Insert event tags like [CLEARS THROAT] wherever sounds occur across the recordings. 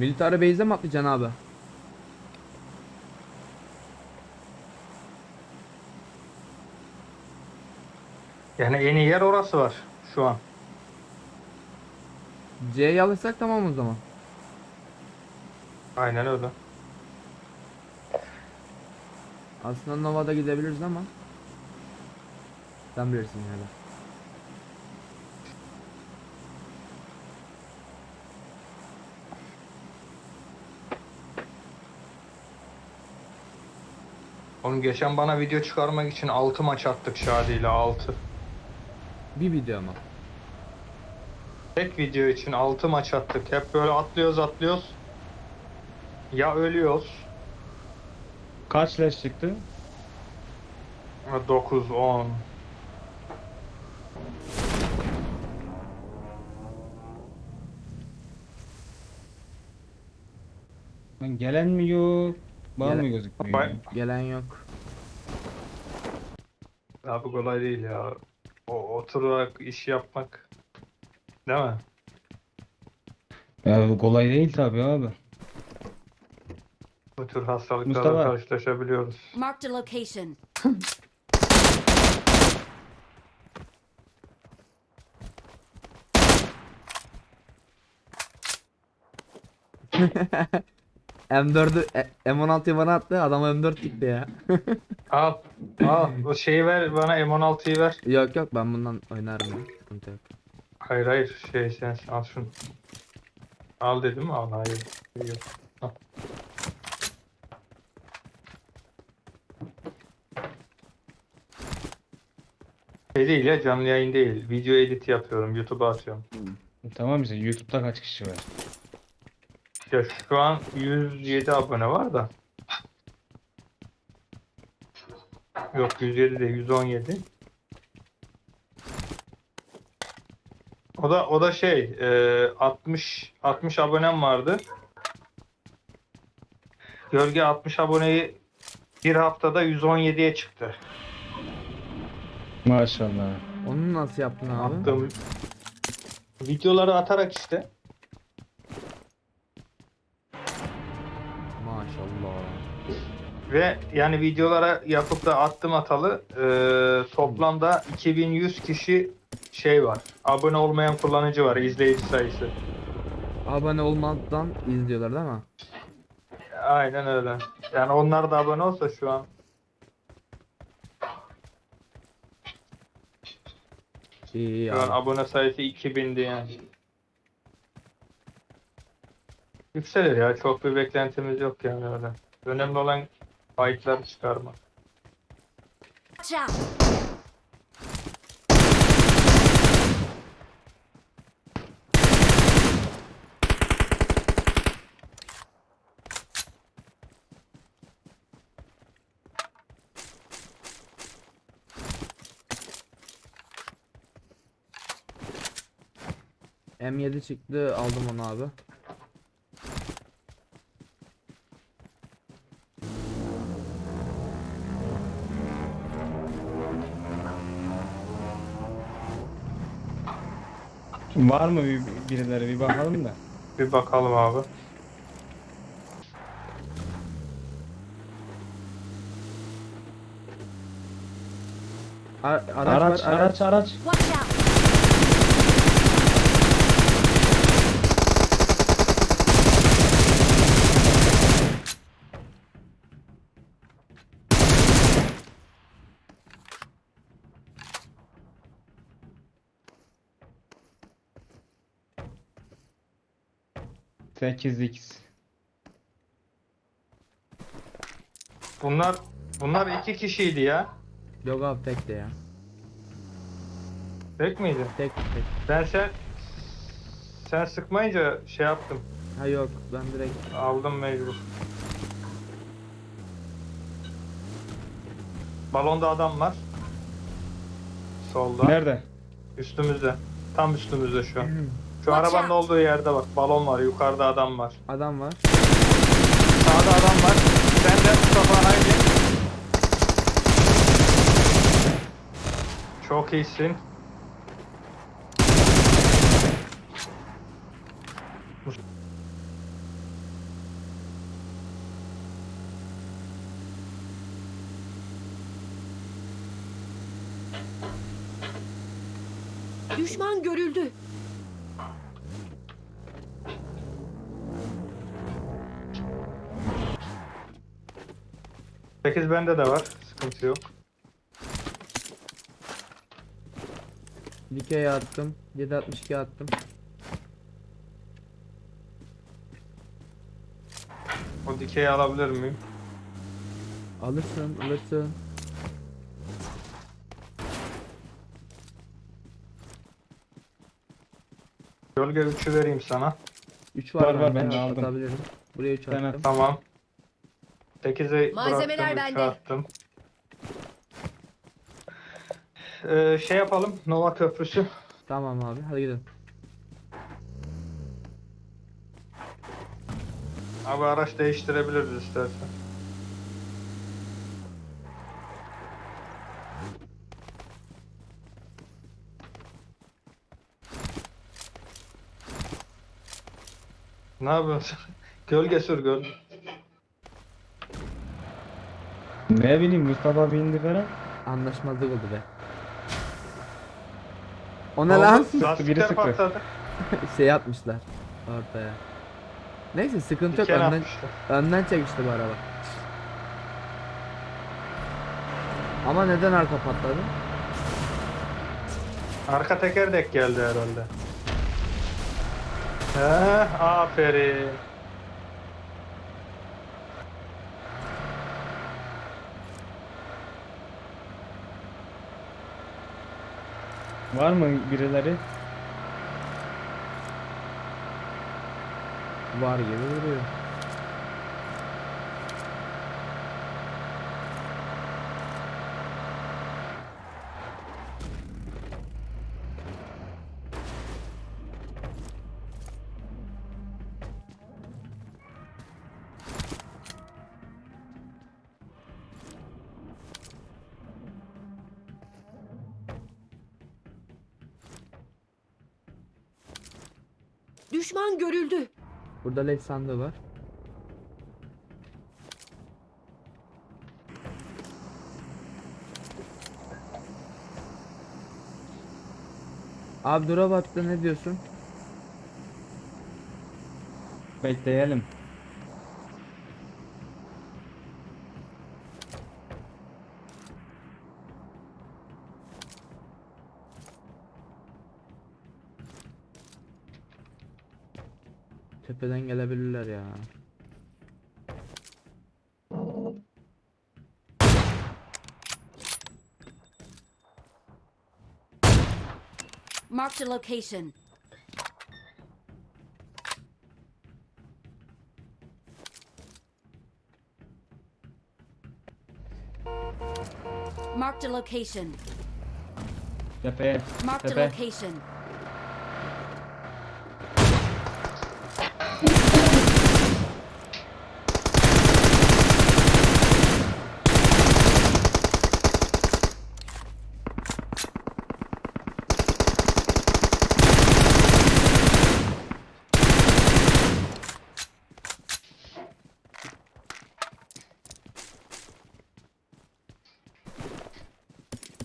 Military base'e mi atlayacaksın abi? Yani en iyi yer orası var şu an. C'yi alırsak tamam o zaman. Aynen öyle. Aslında Nova'da gidebiliriz ama. Sen bilirsin hele. Onun geçen bana video çıkarmak için 6 maç attık Şadi ile 6. Bir video mu? Tek video için 6 maç attık. Hep böyle atlıyoruz atlıyoruz. Ya ölüyoruz. Kaç leş çıktı? 9, 10. Lan gelen mi yok? Var mı Gelen- gözükmüyor? Bay-? Gelen yok. Abi kolay değil ya. O oturarak iş yapmak. Değil mi? Ya bu kolay değil tabi abi. Bu tür hastalıklarla Mustafa. karşılaşabiliyoruz. Marked a location. [LAUGHS] M4'ü e, M16'yı bana attı adam M4 çıktı ya. [LAUGHS] Al. Al. O şeyi ver bana M16'yı ver. yok yok ben bundan oynarım ya. Sıkıntı yok. Hayır hayır şey sen al şunu. Al dedim al hayır. Yok. Al. Şey değil ya canlı yayın değil. Video edit yapıyorum. YouTube'a atıyorum. Tamam işte YouTube'da kaç kişi var? Ya şu an 107 abone var da. Yok 107 değil 117. O da o da şey e, 60 60 abonem vardı. Gölge 60 aboneyi bir haftada 117'ye çıktı. Maşallah. Onu nasıl yaptın abi? Attığım videoları atarak işte. Ve yani videolara yapıp da attım atalı e, toplamda 2100 kişi şey var. Abone olmayan kullanıcı var izleyici sayısı. Abone olmadan izliyorlar değil mi? Aynen öyle. Yani onlar da abone olsa şu an İyi iyi şu an abi. abone sayısı 2000'di yani. Yükselir ya çok bir beklentimiz yok yani öyle. Önemli olan fight'ları çıkarmak. Watch out! M7 çıktı aldım onu abi. Var mı bir, birileri bir bakalım da. Bir bakalım abi. Ar- araç, Araç var araç araç. Watch out! Sekiz x Bunlar bunlar iki kişiydi ya. Yok abi tek de ya. Tek miydi? Tek tek. Ben sen sen sıkmayınca şey yaptım. Ha yok ben direkt Aldım mecbur. Balonda adam var. Solda. Nerede? Üstümüzde. Tam üstümüzde şu an. [CLEARS THROAT] Şu arabanın olduğu yerde bak balon var yukarıda adam var. Adam var. Sağda adam var. Sen de Mustafa haydi. Çok iyisin. Düşman görüldü. Sekiz bende de var. Sıkıntı yok. Dikey attım. 762 attım. O dikeyi alabilir miyim? Alırsın, alırsın. Gölge 3'ü vereyim sana. 3 var, Var, var, bende, ben de aldım. Atabilirim. Buraya 3 Ben attım. Tamam. 8'e Malzemeler bıraktım, 3'ü bende. attım. Ee, şey yapalım. Nova Köprüsü. Tamam abi hadi gidelim. Abi araç değiştirebiliriz istersen. Ne yapıyorsun? [LAUGHS] Gölge sür göl. Ne bileyim Mustafa bindi falan. Anlaşmazlık oldu be. O ne lan? biri Lastikler sıktı. patladı. [LAUGHS] şey yapmışlar ortaya. Neyse sıkıntı yok Diken önden, atmışlar. önden çekmişti bu araba. Ama neden arka patladı? Arka teker dek geldi herhalde. He, aferin. Var mı birileri? Var gibi duruyor. Düşman görüldü. Burada leş sandığı var. Abi ne diyorsun? Bekleyelim. Tepeden gelebilirler ya. Marked a location. Marked a location. Tepeye. Marked a Tepe. location.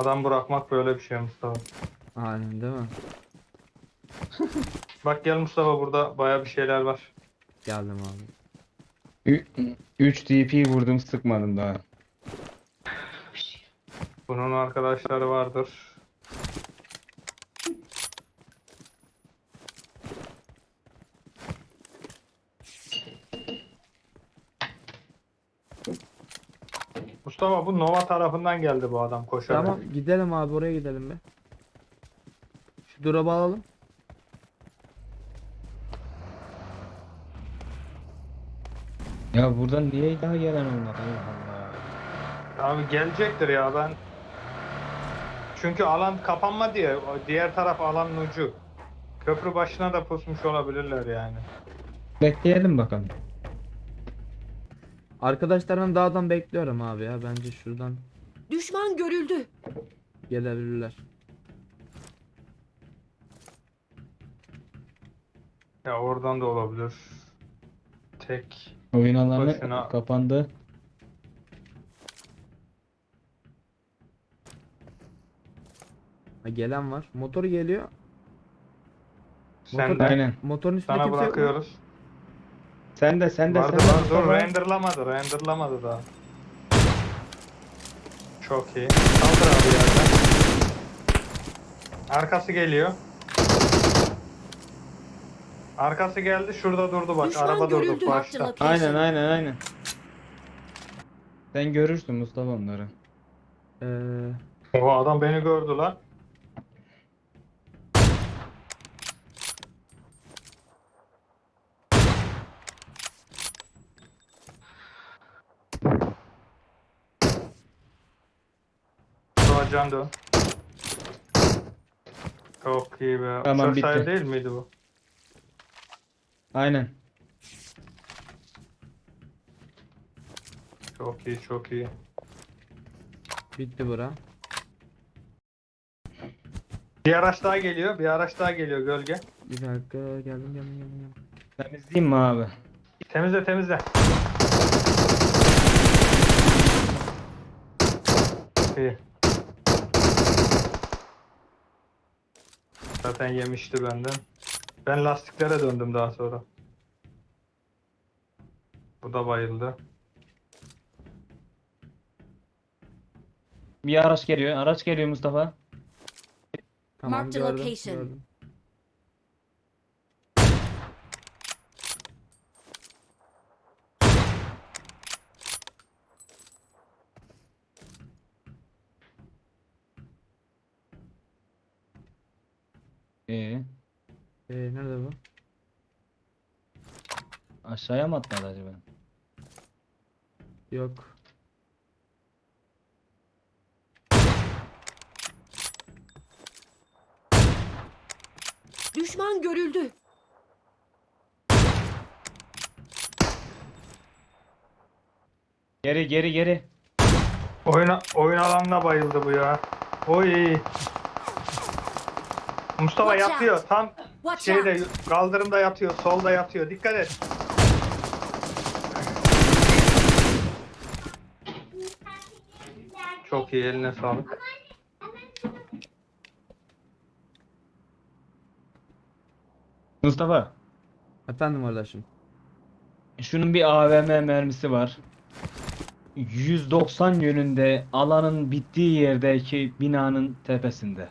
Adam bırakmak böyle bir şey Mustafa. Aynen değil mi? Bak gel Mustafa burada baya bir şeyler var. Geldim abi. 3 DP vurdum sıkmadım daha. Bunun arkadaşları vardır. Mustafa bu Nova tarafından geldi bu adam koşarak. Tamam gidelim abi oraya gidelim be. Şu drop'u alalım. Ya buradan niye daha gelen olmadı? Allah Allah. Abi gelecektir ya ben. Çünkü alan kapanma diye diğer taraf alanın ucu. Köprü başına da pusmuş olabilirler yani. Bekleyelim bakalım. Arkadaşlarımı dağdan bekliyorum abi ya. Bence şuradan Düşman görüldü. gelebilirler. Ya oradan da olabilir. Tek. Oyun alanı Boşuna- kapandı. Ha, gelen var. Motor geliyor. Sen Motor- de Aynen. Motorun üstünde sana kimse yok mu? bırakıyoruz. Sen de sen de Vardı sen de var dur renderlamadı renderlamadı daha. Çok iyi. Kaldır abi yerden. Arkası geliyor. Arkası geldi şurada durdu bak Düşman araba durdu görüldü. başta. Marked a Aynen aynen aynen. Sen görürsün Mustafa onları. Ee, O adam beni gördü lan. Can. Çok iyi be. Tamam, Uçak bitti. sahibi değil miydi bu? Aynen. Çok iyi çok iyi. bitti bura. Bir araç daha geliyor. Bir araç daha geliyor gölge. Bir dakika geldim geldim geldim. geldim. Temizleyeyim mi abi? Temizle temizle. İyi. Zaten yemişti benden. Ben lastiklere döndüm daha sonra. Bu da bayıldı. Bir araç geliyor. Araç geliyor Mustafa. Tamam Marked gördüm, location. gördüm. Ee, Ee, nerede bu? Aşağıya mı atladı acaba? Yok. Düşman görüldü. Geri geri geri. Oyun, oyun alanına bayıldı bu ya. Oy. Mustafa Watch yatıyor. out. Tam Watch şeyde kaldırımda yatıyor. Solda yatıyor. Dikkat et. Çok iyi eline sağlık. Mustafa. Efendim kardeşim. Şunun bir AVM mermisi var. 190 yönünde alanın bittiği yerdeki binanın tepesinde.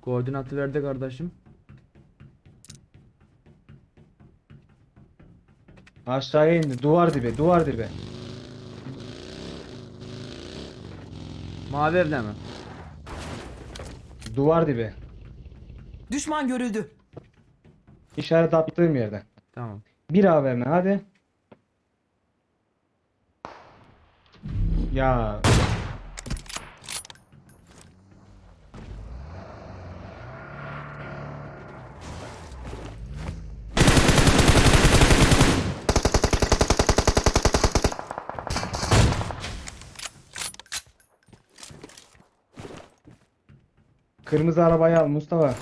Koordinatı verdi kardeşim. Aşağıya indi. Duvar dibi, duvar dibi. Mavi evde mi? Duvar dibi. Düşman görüldü. İşaret attığım yerde. Tamam. Bir AVM hadi. Ya Kırmızı arabayı al Mustafa.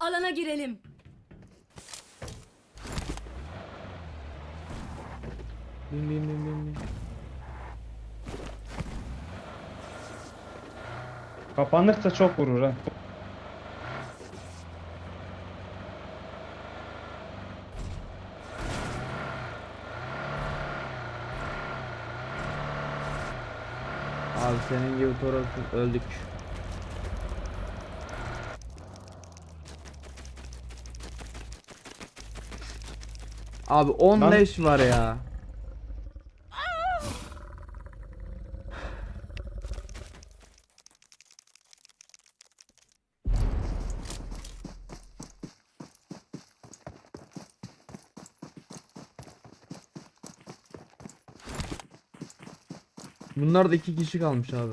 Alana girelim. Bin bin bin bin bin. Kapanırsa çok vurur ha. Abi senin gibi torosuz öldük. Abi 10 Lan- leş var ya. Bunlar da iki kişi kalmış abi.